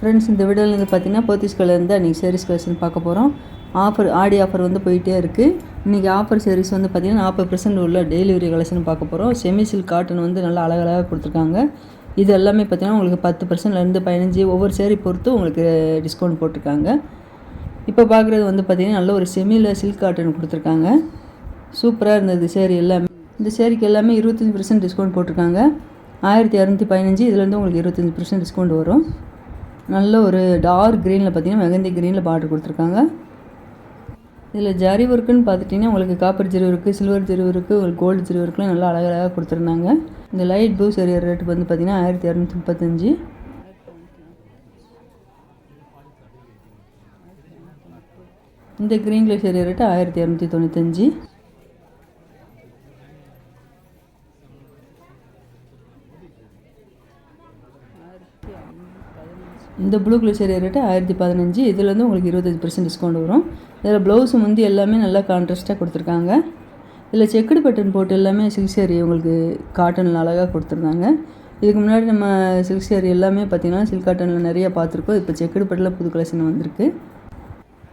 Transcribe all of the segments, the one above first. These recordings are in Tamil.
ஃப்ரெண்ட்ஸ் இந்த வீடியோவில் வந்து பார்த்தீங்கன்னா போத்தீஸ் கலர்லேருந்து அன்றைக்கி சேரீஸ் கலெக்ஷன் பார்க்க போகிறோம் ஆஃபர் ஆடி ஆஃபர் வந்து போயிட்டே இருக்குது இன்றைக்கி ஆஃபர் சேரீஸ் வந்து பார்த்தீங்கன்னா நாற்பது பர்சன்ட் உள்ள டெலிவரி கலெக்ஷன் பார்க்க போகிறோம் செமி சில்க் காட்டன் வந்து நல்லா அழகழகாக கொடுத்துருக்காங்க. இது எல்லாமே பார்த்தீங்கன்னா உங்களுக்கு பத்து பர்சன்ட்லேருந்து பதினஞ்சு ஒவ்வொரு சேரீ பொறுத்து உங்களுக்கு டிஸ்கவுண்ட் போட்டிருக்காங்க. இப்போ பார்க்குறது வந்து பார்த்திங்கன்னா நல்ல ஒரு செமியில் சில்க் காட்டன் கொடுத்துருக்காங்க. சூப்பராக இருந்தது சேரீ எல்லாமே. இந்த சேரீக்கு எல்லாமே இருபத்தஞ்சி பர்சன்ட் டிஸ்கவுண்ட் போட்டிருக்காங்க. ஆயிரத்தி இரநூத்தி பதினஞ்சு இதுலேருந்து உங்களுக்கு இருபத்தஞ்சி பர்சன்ட் டிஸ்கவுண்ட் வரும். நல்ல ஒரு டார்க் க்ரீனில் பார்த்தீங்கன்னா மெகந்தி க்ரீனில் பார்டர் கொடுத்துருக்காங்க. இதில் ஜரி ஒர்க்குன்னு பார்த்துட்டிங்கன்னா உங்களுக்கு copper zari work silver zari work உங்களுக்கு கோல்டு ஜெரி ஒர்க்குலாம் நல்லா அழகழகாக கொடுத்துருந்தாங்க. இந்த லைட் ப்ளூ சரி ரேட் வந்து பார்த்தீங்கன்னா ஆயிரத்தி இரநூத்தி முப்பத்தஞ்சு. இந்த க்ரீன் கலர் சரி ரேட்டு ஆயிரத்தி இரநூத்தி தொண்ணூத்தஞ்சு. இந்த ப்ளூ கலர் ரேட்டு ஆயிரத்தி பதினஞ்சு. இதுலேருந்து உங்களுக்கு இருபத்தஞ்சி பர்சன்ட் டிஸ்கவுண்ட் வரும். இதில் ப்ளவுஸ் வந்து எல்லாமே நல்லா கான்ட்ராஸ்ட்டாக கொடுத்துருக்காங்க. இதில் செக்குடு பட்டன் போட்டு எல்லாமே சில்க் சேரீ உங்களுக்கு காட்டனில் அழகாக கொடுத்துருந்தாங்க. இதுக்கு முன்னாடி நம்ம சில்க் சேரீ எல்லாமே பார்த்திங்கன்னா சில்க் காட்டனில் நிறையா பார்த்துருக்கோம். இப்போ செக்குடு பட்டில் புது கலெக்ஷன் வந்திருக்கு.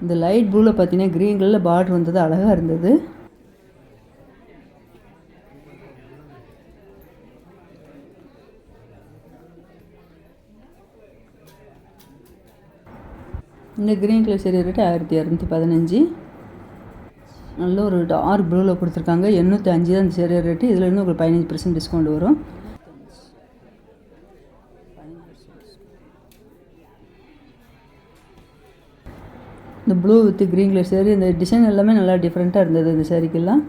இந்த லைட் ப்ளூவில் பார்த்தீங்கன்னா க்ரீன் கலரில் பார்டர் வந்தது அழகாக இருந்தது. இந்த க்ரீன் கலர் சரி ரேட்டு ஆயிரத்தி இரநூத்தி பதினஞ்சு. நல்ல ஒரு டார்க் ப்ளூவில் கொடுத்துருக்காங்க. எண்ணூற்றி அஞ்சு தான் இந்த சரி ரேட்டு இதுலேருந்து உங்களுக்கு பதினஞ்சு பர்சன்ட் டிஸ்கவுண்ட் வரும். இந்த blue with green colour sari இந்த டிசைன் எல்லாமே நல்லா டிஃப்ரெண்ட்டாக இருந்தது இந்த சேரீக்கெல்லாம்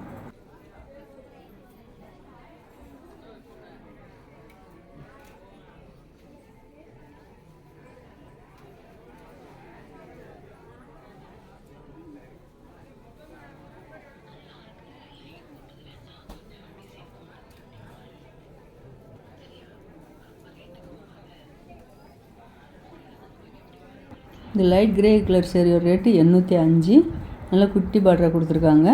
இந்த லைட் கிரே கலர் சேரீயோட ரேட்டு எண்ணூற்றி அஞ்சு. நல்லா குட்டி பார்டராக கொடுத்துருக்காங்க.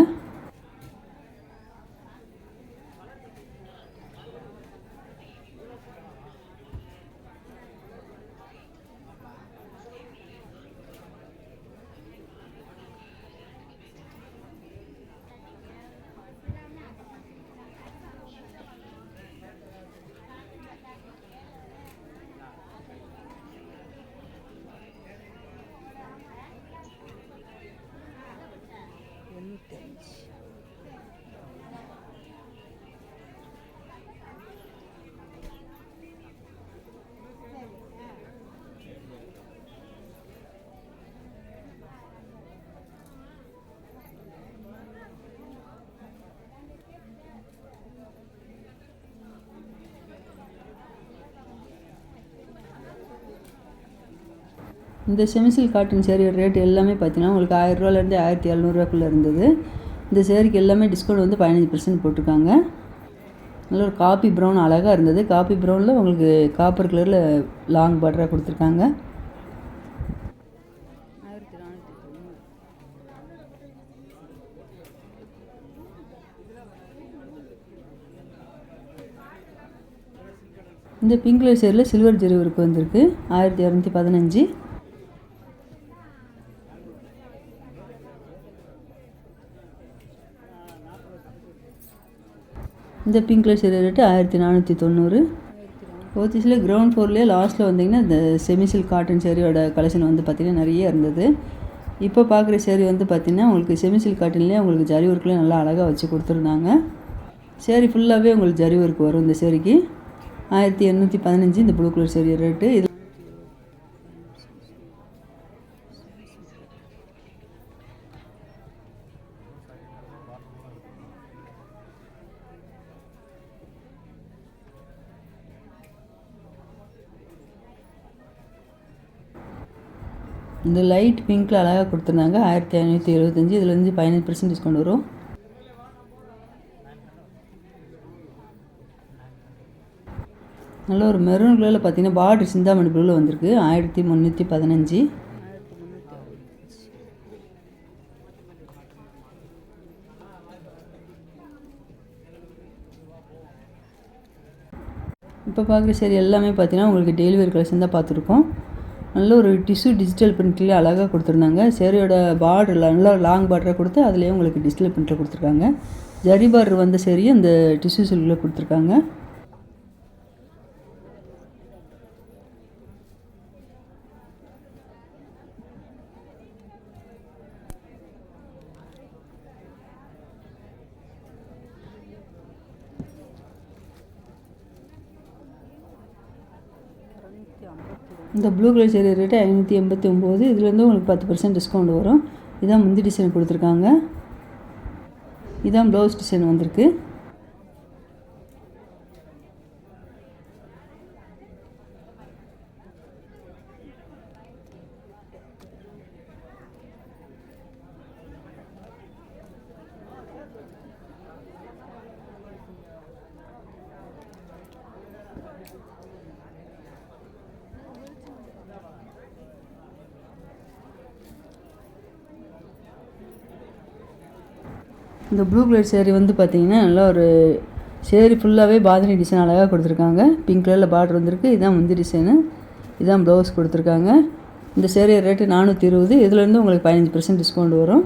இந்த செமிசில் காட்டன் சேரீயோட ரேட் எல்லாமே பார்த்தீங்கன்னா உங்களுக்கு ஆயிரரூவாலேருந்து ஆயிரத்தி எழுநூறுவாக்குள்ளே இருந்தது. இந்த சேரீக்கு எல்லாமே டிஸ்கவுண்ட் வந்து பதினஞ்சு பர்சன்ட் போட்டிருக்காங்க. நல்ல ஒரு காப்பி ப்ரௌன் அழகாக இருந்தது. காப்பி ப்ரௌனில் உங்களுக்கு காப்பர் கலரில் லாங் பார்டராக கொடுத்துருக்காங்க. இந்த பிங்க் கலர் சேரில் சில்வர் ஜெரி ஒர்க் வந்திருக்கு. ஆயிரத்தி இரநூத்தி பதினஞ்சு. இந்த பிங்க் கலர் சேரீ ரேட்டு ஆயிரத்தி நானூற்றி தொண்ணூறு. போத்தீஸில் கிரவுண்ட் ஃப்ளோர்லேயே லாஸ்ட்டில் வந்தீங்கன்னா இந்த செமிசில் காட்டன் சேரீயோட கலெக்ஷன் வந்து பார்த்திங்கன்னா நிறைய இருந்தது. இப்போ பார்க்குற சேரீ வந்து பார்த்திங்கன்னா உங்களுக்கு செமிசில் காட்டன்லேயே உங்களுக்கு ஜரி ஒர்க்லாம் நல்லா அழகாக வச்சு கொடுத்துருந்தாங்க. சேரீ ஃபுல்லாகவே உங்களுக்கு ஜரி ஒர்க் வரும் இந்த சேரீக்கு ஆயிரத்தி எண்ணூற்றி பதினஞ்சு இந்த ப்ளூ கலர் சேரீ ரேட்டு இது இந்த லைட் பிங்க்கில் அழகாக கொடுத்துருந்தாங்க. ஆயிரத்தி ஐநூற்றி எழுபத்தஞ்சி இதுலேருந்து பதினஞ்சு பர்சன்ட் டிஸ்கவுண்ட் வரும். நல்ல ஒரு மெரூன் கலரில் பார்த்தீங்கன்னா பார்டர் சிந்தாமணி ப்ளூவில் வந்திருக்கு. ஆயிரத்தி முந்நூற்றி பதினஞ்சு. இப்போ பார்க்குற சரி எல்லாமே பார்த்தீங்கன்னா உங்களுக்கு டெலிவரி கலெக்ஷன் தான் பார்த்துருக்கோம். நல்ல ஒரு டிஷ்யூ டிஜிட்டல் பிரிண்ட்லேயே அழகாக கொடுத்துருந்தாங்க. சேரீயோட பார்டர் நல்லா லாங் பார்டரை கொடுத்து அதுலேயே உங்களுக்கு டிஜிட்டல் பிரிண்ட்டில் கொடுத்துருக்காங்க. ஜரி பார்டர் வந்த சேரீ அந்த டிஷ்யூ சில்கில் கொடுத்துருக்காங்க. இந்த ப்ளூ கலர் சேரீ ரேட்டு ஐநூற்றி எண்பத்தி ஒம்பது இதுலேருந்து உங்களுக்கு பத்து பர்சன்ட் டிஸ்கவுண்ட் வரும். இதான் முந்தி டிசைன் கொடுத்துருக்காங்க. இதான் ப்ளவுஸ் டிசைன் வந்திருக்கு. இந்த ப்ளூ கலர் சேரீ வந்து பார்த்தீங்கன்னா நல்லா ஒரு சேரீ ஃபுல்லாகவே பாதினி டிசைன் அழகாக கொடுத்துருக்காங்க. பிங்க் கலரில் பார்டர் வந்திருக்கு. இதுதான் முந்தி டிசைனு இதுதான் ப்ளவுஸ் கொடுத்துருக்காங்க. இந்த சேரீ ரேட்டு நானூற்றி இருபது. இதுலேருந்து உங்களுக்கு பதினஞ்சு பர்சன்ட் டிஸ்கவுண்ட் வரும்.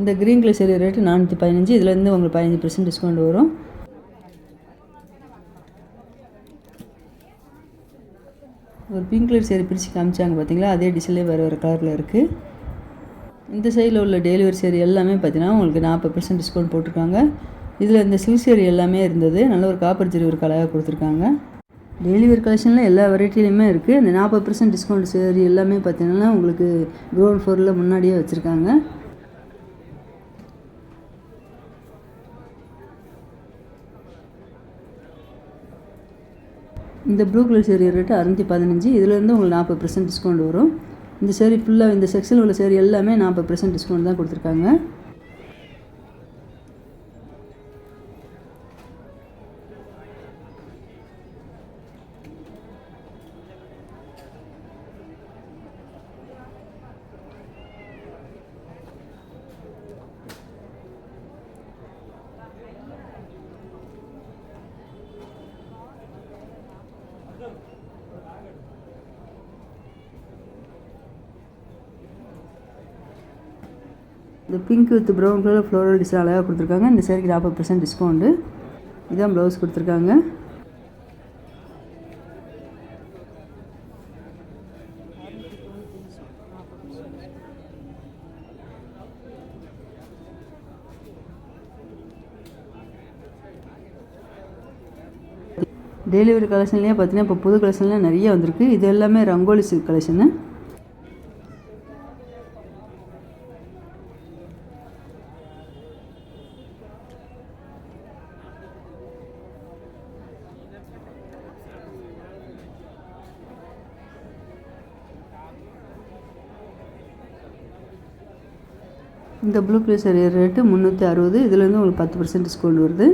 இந்த க்ரீன் கலர் சேரீ ரேட்டு நானூற்றி பதினஞ்சு இதுலேருந்து உங்களுக்கு பதினஞ்சு பர்சன்ட் டிஸ்கவுண்ட் வரும். ஒரு பிங்க் கலர் சேரீ பிரித்து காமிச்சாங்க பார்த்தீங்களா அதே டிசைன்லேயே வேறு வேறு கலரில் இருக்குது இந்த சைடில் உள்ள டெலிவரி சேரீ எல்லாமே பார்த்தீங்கன்னா உங்களுக்கு நாற்பது பர்சன்ட் டிஸ்கவுண்ட் போட்டிருக்காங்க. இதில் இந்த சில்க் சேரீ எல்லாமே இருந்தது. நல்ல ஒரு காப்பர் ஜெரி ஒரு கலராக கொடுத்துருக்காங்க. டெலிவரி கலெக்ஷனில் எல்லா வெரைட்டிலையுமே இருக்குது இந்த நாற்பது பர்சன்ட் டிஸ்கவுண்ட் சேரீ எல்லாமே பார்த்தீங்கன்னா உங்களுக்கு க்ரௌண்ட் ஃப்ளோரில் முன்னாடியே வச்சுருக்காங்க. இந்த ப்ளூ கலர் சேரீ ரேட்டு அறுநூற்றி பதினஞ்சு. இதுலேருந்து உங்களுக்கு நாற்பது பர்சன்ட் டிஸ்கவுண்ட் வரும். இந்த சேரீ ஃபுல்லாக இந்த செக்ஷனில் உள்ள சேரீ எல்லாமே நாற்பது பர்சன்ட் டிஸ்கவுண்ட் தான் கொடுத்துருக்காங்க. இந்த pink with brown colour floral design அழகாக கொடுத்துருக்காங்க. இந்த சேரீக்கு நாற்பது பர்சன்ட் டிஸ்கவுண்ட்டு இதான் ப்ளவுஸ் கொடுத்துருக்காங்க. டெலிவரி கலெக்ஷன்லேயே பார்த்தீங்கன்னா இப்போ புது கலெக்ஷன்லாம் நிறைய வந்திருக்கு. இது எல்லாமே ரங்கோலி சில்க் கலெக்ஷனு இந்த ப்ளூ கலர் saree ரேட்டு முந்நூற்றி அறுபது இதுலேருந்து உங்களுக்கு பத்து பர்சன்ட் டிஸ்கவுண்ட் வருது.